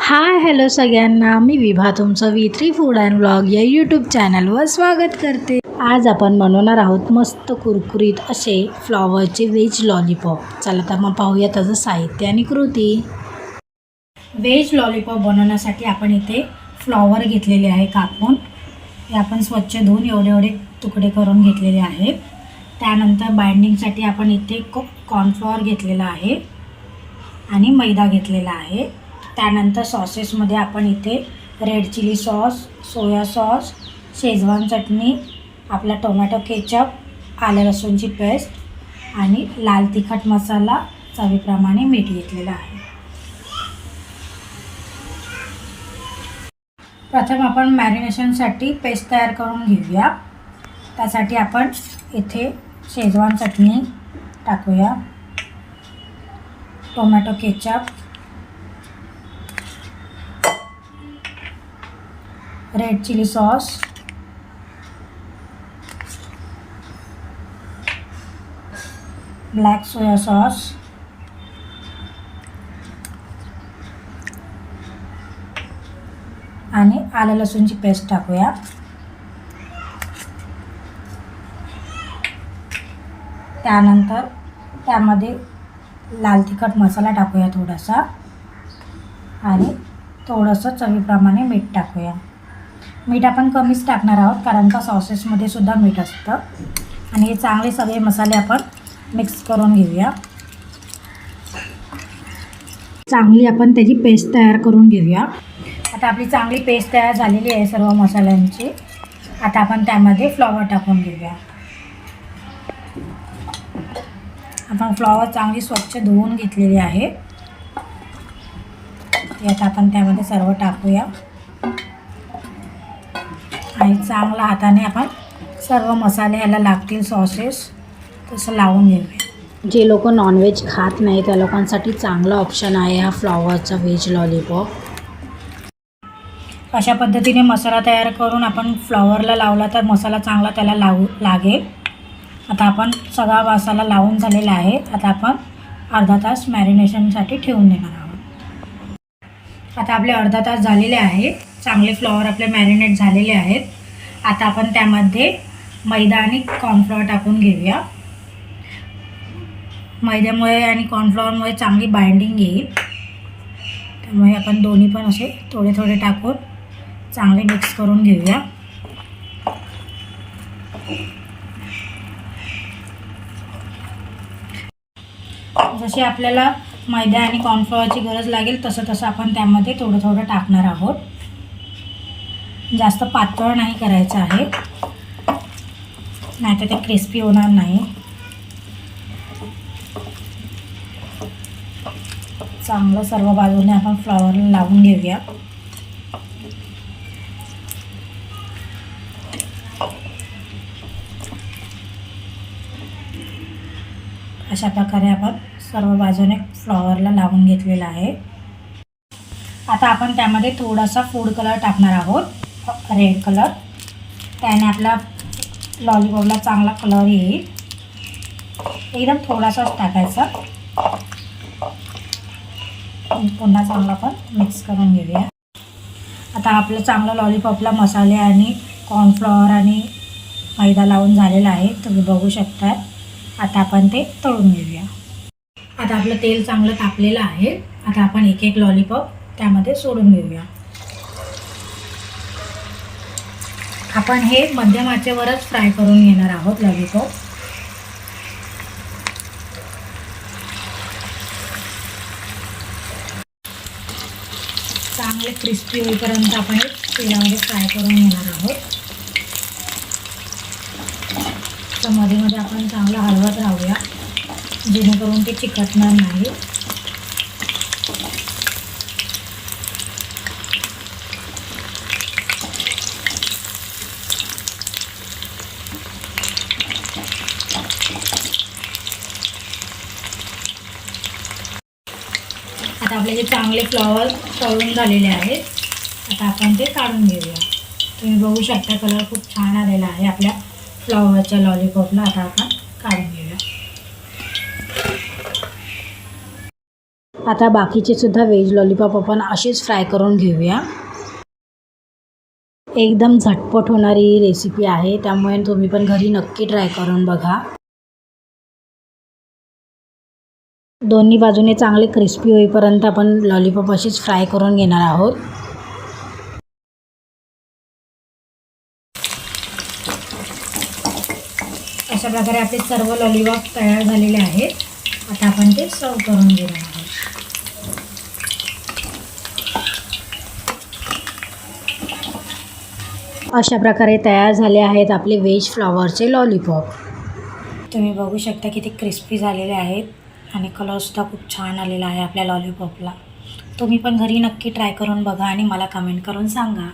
Hi hello सगळ्यांना. मी विभा तुमचं V three food and blog या यूट्यूब चॅनलवर स्वागत करते. आज आपण बनवणार आहोत मस्त कुरकुरीत असे फ्लॉवरचे व्हेज लॉलीपॉप चला तर मग पाहूया त्याचं साहित्य आणि कृती. व्हेज लॉलीपॉप बनवण्यासाठी आपण इथे फ्लॉवर घेतलेले आहे कापून. हे आपण स्वच्छ धुवून एवढे एवढे तुकडे करून घेतलेले आहेत. त्यानंतर बाइंडिंगसाठी आपण इथे कॉर्नफ्लॉवर घेतलेला आहे आणि मैदा घेतलेला आहे. त्यानंतर सॉसेसमध्ये आपण इथे red chilli sauce soya sauce Schezwan चटणी आपला टोमॅटो केचप आलं लसूणची पेस्ट आणि लाल तिखट मसाला चवीप्रमाणे मीठ घेतलेलं आहे. प्रथम आपण मॅरिनेशनसाठी पेस्ट तयार करून घेऊया. त्यासाठी आपण इथे शेजवान चटणी टाकूया. Tomato ketchup red chilli sauce black soya sauce आणि आलं लसूणची पेस्ट टाकूया. त्यानंतर त्यामध्ये लाल तिखट मसाला टाकूया थोडासा. आणि थोडंसं चवीप्रमाणे मीठ टाकूया. मीठ आपण कमीच टाकणार आहोत कारण का सॉसेसमध्ये सुद्धा मीठ असतं. आणि हे चांगले सगळे मसाले आपण मिक्स करून घेऊया. चांगली आपण त्याची पेस्ट तयार करून घेऊया. आता आपली चांगली पेस्ट तयार झालेली आहे सर्व मसाल्यांची. आता आपण त्यामध्ये फ्लॉवर टाकून घेऊया. आपण फ्लॉवर चांगली स्वच्छ धुवून घेतलेली आहे. आता आपण त्यामध्ये सर्व टाकूया. आणि चांगला हाताने आपण सर्व मसाले ह्याला लागतील सॉसेस तसं लावून घेऊया. जे लोक नॉनव्हेज खात नाही त्या लोकांसाठी चांगला ऑप्शन आहे हा फ्लॉवरचा व्हेज लॉलीपॉप अशा पद्धतीने मसाला तयार करून आपण फ्लॉवरला लावला तर मसाला चांगला त्याला लावू लागेल. आता आपण सगळा मसाला लावून झालेला आहे. आता आपण अर्धा तास मॅरिनेशनसाठी ठेवून देणार आहोत. आता आपले अर्धा तास झालेले आहे. चांगले फ्लॉवर आपले मॅरिनेट झालेले आहेत. आता आपण त्यामध्ये मैदा आणि कॉर्नफ्लॉवर टाकून घेऊया. मैद्यामुळे आणि कॉर्नफ्लॉवरमुळे चांगली बाइंडिंग येईल. त्यामुळे आपण दोन्ही पण असे थोडे थोडे टाकून चांगले मिक्स करून घेऊया. जशी आपल्याला मैदा आणि कॉर्नफ्लॉवरची गरज लागेल तसं तसं आपण त्यामध्ये थोडं थोडं टाकणार आहोत. जास्त पातळ नाही करायचं आहे. नाहीतर ते क्रिस्पी होणार नाही. चांगलं सर्व बाजूने आपण फ्लॉवरला लावून घेऊया. अशा प्रकारे आपण सर्व बाजूने फ्लॉवरला लावून घेतलेला आहे. आता आपण त्यामध्ये थोडासा फूड कलर टाकणार आहोत. Red colour. त्याने आपला लॉलीपॉपला चांगला कलर येईल. एकदम थोडासाच टाकायचा. पुन्हा चांगला पण मिक्स करून घेऊया. आता आपलं चांगलं लॉलीपॉपला मसाले आणि कॉर्नफ्लॉवर आणि मैदा लावून झालेला आहे. तुम्ही बघू शकता. आता आपण ते तळून घेऊया. आता आपलं तेल चांगलं तापलेलं आहे. आता आपण एक एक लॉलीपॉप त्यामध्ये सोडून घेऊया. आपण हे मध्यम आचेवरच फ्राय करून घेणार आहोत लॉलीपॉप चांगले क्रिस्पी होईपर्यंत आपण हे तेलामध्ये फ्राय करून घेणार आहोत. तर मध्ये मध्ये आपण चांगलं हलवत राहूया जेणेकरून ते चिकटणार नाही. आपले जे चांगले फ्लॉवर तळून झालेले आहेत. आता आपण ते काढून घेऊया. तुम्ही बघू शकता कलर खूप छान आलेला आहे आपल्या फ्लॉवरच्या लॉलीपॉपला. आता आपण काढून घेऊया. आता बाकीचे सुद्धा व्हेज लॉलीपॉप आपण असेच फ्राय करून घेऊया. एकदम झटपट होणारी रेसिपी आहे. त्यामुळे तुम्ही पण घरी नक्की ट्राय करून बघा. दोन्ही बाजूने चांगले क्रिस्पी होईपर्यंत आपण लॉलीपॉप असेच फ्राय करून घेणार आहोत. अशा प्रकारे आपले सर्व लॉलीपॉप तयार झालेले आहेत. आता आपण ते सर्व करून घेणार आहोत. अशा प्रकारे तयार झाले आहेत आपले व्हेज फ्लॉवरचे लॉलीपॉप तुम्ही बघू शकता किती क्रिस्पी झालेले आहेत. आणि कलरसुद्धा खूप छान आलेला आहे आपल्या लॉलीपॉपला तुम्ही पण घरी नक्की ट्राय करून बघा आणि मला कमेंट करून सांगा.